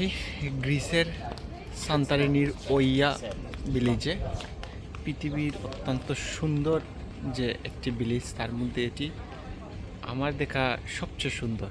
আছি গ্রিসের সান্তারিনির ওইয়া ভিলেজে পৃথিবীর অত্যন্ত সুন্দর যে একটি ভিলেজ তার মধ্যে এটি আমার দেখা সবচেয়ে সুন্দর।